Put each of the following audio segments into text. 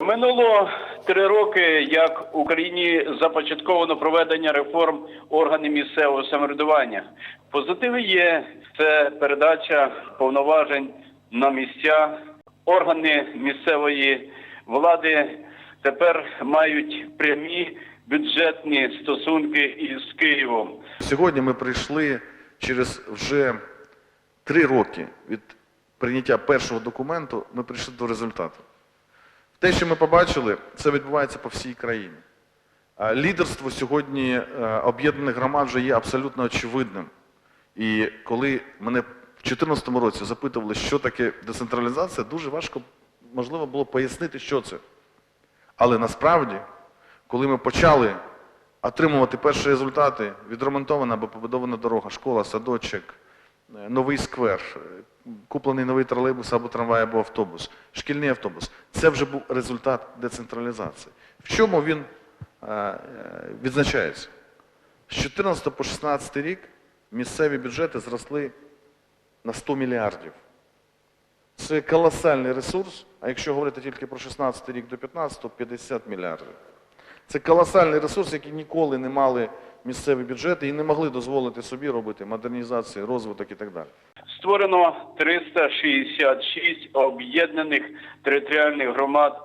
Минуло три роки, як в Україні започатковано проведення реформ органів місцевого самоврядування. Позитиви є це передача повноважень на місця. Органи місцевої влади тепер мають прямі бюджетні стосунки із Києвом. Сьогодні ми прийшли через вже три роки від прийняття першого документу, ми прийшли до результату. Те, що ми побачили, це відбувається по всій країні. Лідерство сьогодні е, об'єднаних громад вже є абсолютно очевидним. І коли мене в 2014 році запитували, що таке децентралізація, дуже важко можливо було пояснити, що це. Але насправді, коли ми почали отримувати перші результати, відремонтована або побудована дорога, школа, садочок, новий сквер, куплений новий тролейбус або трамвай, або автобус, шкільний автобус, це вже був результат децентралізації. В чому він е, е, відзначається? З 14 по 16 рік місцеві бюджети зросли на 100 мільярдів. Це колосальний ресурс, а якщо говорити тільки про 16 рік до 15, то 50 мільярдів. Це колосальний ресурс, який ніколи не мали місцеві бюджети і не могли дозволити собі робити модернізацію, розвиток і так далі. Створено 366 об'єднаних територіальних громад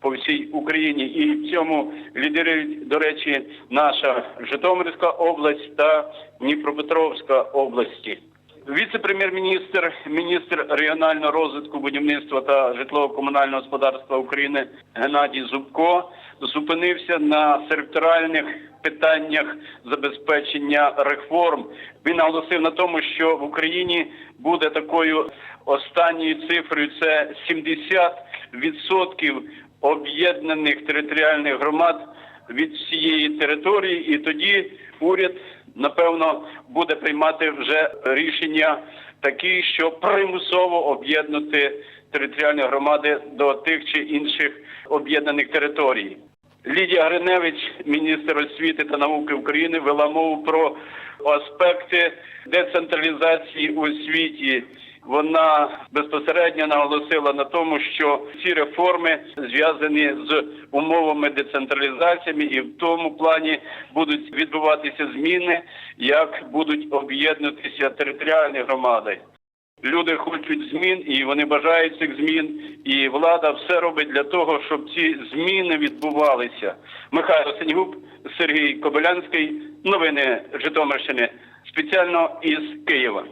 по всій Україні. І в цьому лідерують, до речі, наша Житомирська область та Дніпропетровська області. Віце-прем'єр-міністр, міністр регіонального розвитку, будівництва та житлово-комунального господарства України Геннадій Зубко зупинився на секторальних питаннях забезпечення реформ. Він наголосив на тому, що в Україні буде такою останньою цифрою це 70% об'єднаних територіальних громад від всієї території, і тоді уряд напевно буде приймати вже рішення такі, що примусово об'єднати територіальні громади до тих чи інших об'єднаних територій. Лідія Гриневич, міністр освіти та науки України, вела мову про аспекти децентралізації у світі. Вона безпосередньо наголосила на тому, що ці реформи зв'язані з умовами децентралізаціями, і в тому плані будуть відбуватися зміни, як будуть об'єднуватися територіальні громади. Люди хочуть змін і вони бажають цих змін, і влада все робить для того, щоб ці зміни відбувалися. Михайло Сенігуб, Сергій Кобилянський, новини Житомирщини, спеціально із Києва.